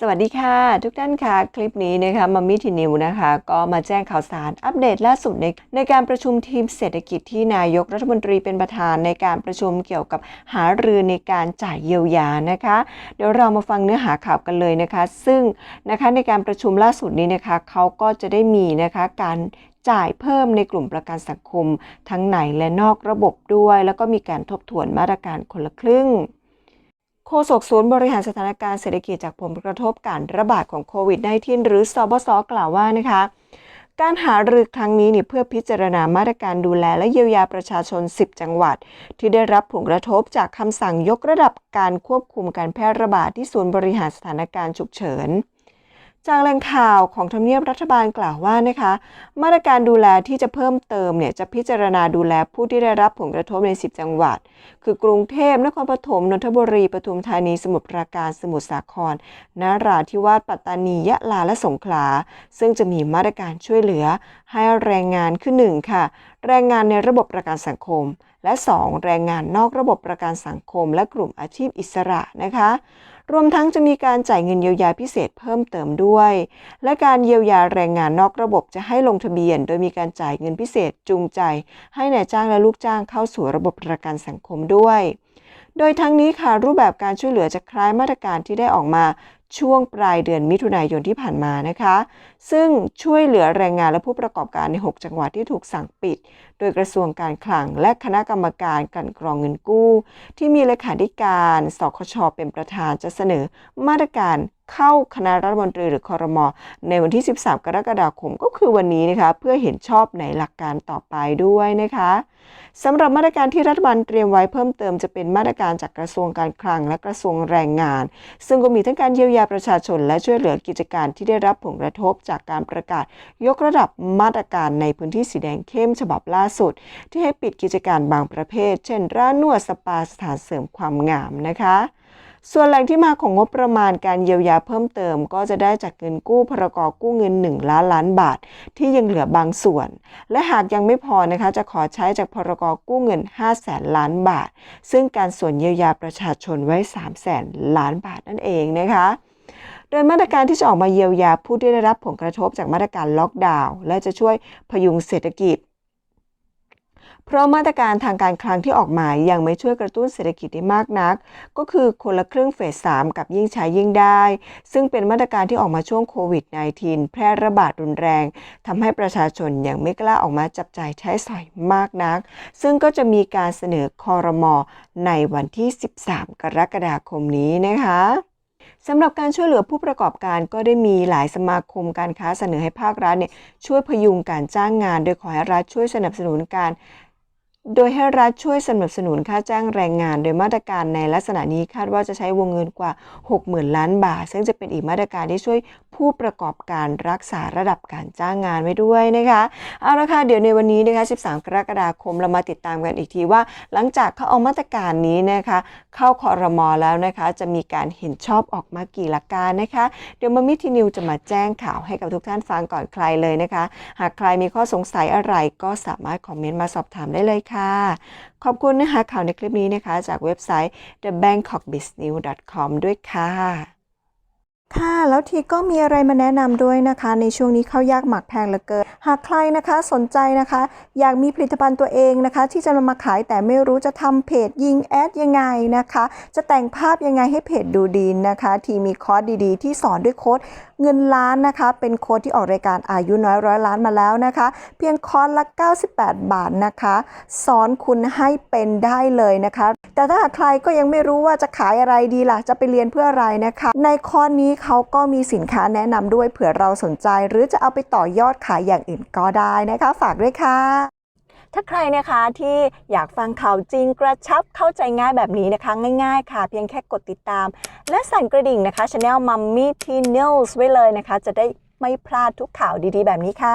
สวัสดีค่ะ ทุกท่านค่ะคลิปนี้นะคะมัมมี่ทีนิวนะคะ ก็มาแจ้งข่าวสารอัปเดตล่าสุดในในการประชุมทีมเศรษฐกิจที่นายกรัฐมนตรีเป็นประธานในการประชุมเกี่ยวกับหารือในการจ่ายเยียวยานะคะ เดี๋ยวเรามาฟังเนื้อหาข่าวกันเลยนะคะ ซึ่งนะคะในการประชุมล่าสุดนี้นะคะเขาก็จะได้มีนะคะการจ่ายเพิ่มในกลุ่มประกันสังคม ทั้งในและนอกระบบด้วย แล้วก็มีการทบทวนมาตรการคนละครึ่ง โฆษกศูนย์บริหารสถานการณ์เศรษฐกิจจากผลกระทบการระบาดของโควิด -19 หรือสบศกล่าวว่านะคะการหารือครั้งนี้เนี่ยเพื่อพิจารณามาตรการดูแลและเยียวยาประชาชน 10 จังหวัด ที่ได้รับผลกระทบจากคำสั่งยกระดับการควบคุมการแพร่ระบาดที่ศูนย์บริหารสถานการณ์ฉุกเฉิน จากแหล่งข่าวของทำเนียบรัฐบาลกล่าวว่านะคะ มาตรการดูแลที่จะเพิ่มเติมเนี่ยจะพิจารณาดูแลผู้ที่ได้รับผลกระทบใน 10 จังหวัด คือกรุงเทพนครปฐมนนทบุรีปทุมธานีสมุทรปราการสมุทรสาครนราธิวาสปัตตานียะลาและสงขลา ซึ่งจะมีมาตรการช่วยเหลือ ให้แรงงานคือหนึ่งค่ะ แรงงานในระบบประกันสังคม และ 2 แรงงานนอกระบบประกันสังคม และกลุ่มอาชีพอิสระนะคะ รวมทั้งจะมีการจ่ายเงินเยียวยาพิเศษเพิ่มเติมด้วย และการเยียวยาแรงงานนอกระบบจะให้ลงทะเบียน โดยมีการจ่ายเงินพิเศษจูงใจ ให้นายจ้างและลูกจ้างเข้าสู่ระบบประกันสังคมด้วย โดยทั้งนี้ค่ะรูปแบบการช่วยเหลือจะคล้ายมาตรการที่ได้ออกมาช่วงปลายเดือนมิถุนายนที่ผ่านมานะคะ ซึ่งช่วยเหลือแรงงานและผู้ประกอบการใน 6 จังหวัดที่ถูกสั่งปิดโดยกระทรวงการคลังและคณะกรรมการกันกรองเงินกู้ ที่มีเลขาธิการสคชเป็นประธานจะเสนอมาตรการเข้าคณะรัฐมนตรีหรือคอรมอในวันที่ 13 กรกฎาคมก็คือวันนี้นะคะ เพื่อเห็นชอบในหลักการต่อไปด้วยนะคะสำหรับมาตรการที่รัฐบาลเตรียมไว้เพิ่มเติมจะเป็นมาตรการจากกระทรวงการคลังและกระทรวงแรงงาน ซึ่งก็มีทั้งการเยียวยาประชาชน และช่วยเหลือกิจการที่ได้รับผลกระทบจากการประกาศ ยกระดับมาตรการในพื้นที่สีแดงเข้มฉบับล่าสุด ที่ให้ปิดกิจการบางประเภท เช่น ร้านนวดสปาสถานเสริมความงามนะคะส่วนแหล่งที่มาของงบประมาณการเยียวยาเพิ่มเติม ก็จะได้จากเงินกู้พรกกู้เงิน 1 ล้านล้านบาท ที่ยังเหลือบางส่วน และหากยังไม่พอนะคะจะขอใช้จากพรกกู้เงิน 5 แสนล้านบาท ซึ่งการส่วนเยียวยาประชาชนไว้ 3 แสนล้านบาทนั่นเองนะคะโดยมาตรการที่จะออกมาเยียวยาผู้ที่ได้รับผลกระทบจากมาตรการล็อกดาวน์และจะช่วยพยุงเศรษฐกิจ เพราะมาตรการทางการคลังที่ออกมายังไม่ช่วยกระตุ้นเศรษฐกิจได้มากนัก ก็คือคนละครึ่งเฟส3กับยิ่งใช้ยิ่งได้ ซึ่งเป็นมาตรการที่ออกมาช่วงโควิด -19 แพร่ระบาดรุนแรงทำให้ประชาชนยังไม่กล้าออกมาจับจ่ายใช้สอยมากนัก ซึ่งก็จะมีการเสนอคอรมอในวันที่ 13 กรกฎาคมนี้นะคะสำหรับการช่วยเหลือผู้ประกอบการก็ได้มีหลายสมาคมการค้าเสนอให้ภาครัฐเนี่ยช่วยพยุงการจ้างงาน โดยขอให้รัฐช่วยสนับสนุนการ โดยให้รัฐช่วยสนับสนุนค่าจ้างแรงงาน โดยมาตรการในลักษณะนี้คาดว่าจะใช้วงเงินกว่า 60,000 ล้านบาท ซึ่งจะเป็นอีกมาตรการที่ช่วยผู้ประกอบการรักษาระดับการจ้างงานไว้ด้วยนะคะเอาละค่ะเดี๋ยวในวันนี้นะคะ 13 กรกฎาคมเรามาติดตามกันอีกทีว่า หลังจากเขาเอามาตรการนี้นะคะ เข้าคอรมอแล้วนะคะ จะมีการเห็นชอบออกมากี่หลักการนะคะ เดี๋ยวมามิทีนิวจะมาแจ้งข่าวให้กับทุกท่านฟังก่อนใครเลยนะคะ หากใครมีข้อสงสัยอะไรก็สามารถคอมเมนต์มาสอบถามได้เลยค่ะขอบคุณนะคะข่าวในคลิปนี้นะคะ จากเว็บไซต์ thebangkokbusiness.com ด้วยค่ะ ค่ะแล้วทีก็มีอะไรมาแนะนำด้วยนะคะ ในช่วงนี้ข้าวยากหมักแพงเหลือเกิน หากใครนะคะสนใจนะคะ อยากมีผลิตภัณฑ์ตัวเองนะคะ ที่จะนำมาขายแต่ไม่รู้จะทำเพจยิงแอดยังไงนะคะ จะแต่งภาพยังไงให้เพจดูดีนะคะ ทีมีคอร์สดีๆ ที่สอนด้วยโค้ดเงินล้านนะคะ เป็นโค้ดที่ออกรายการอายุน้อยร้อยล้านมาแล้วนะคะ เพียงคอร์สละ 98 บาทนะคะ สอนคุณให้เป็นได้เลยนะคะ แต่ถ้าหากใครก็ยังไม่รู้ว่าจะขายอะไรดีล่ะจะไปเรียนเพื่ออะไรนะคะ ในคอร์สนี้เขาก็มีสินค้าแนะนำด้วยเผื่อเราสนใจ หรือจะเอาไปต่อยอดขายอย่างอื่นก็ได้นะคะ ฝากด้วยค่ะ ถ้าใครนะคะที่อยากฟังข่าวจริงกระชับเข้าใจง่ายแบบนี้นะคะ ง่ายๆ ค่ะ เพียงแค่กดติดตาม และสั่นกระดิ่งนะคะช anel Mummy T News ไว้เลยนะคะ จะได้ไม่พลาดทุกข่าวดีๆ แบบนี้ค่ะ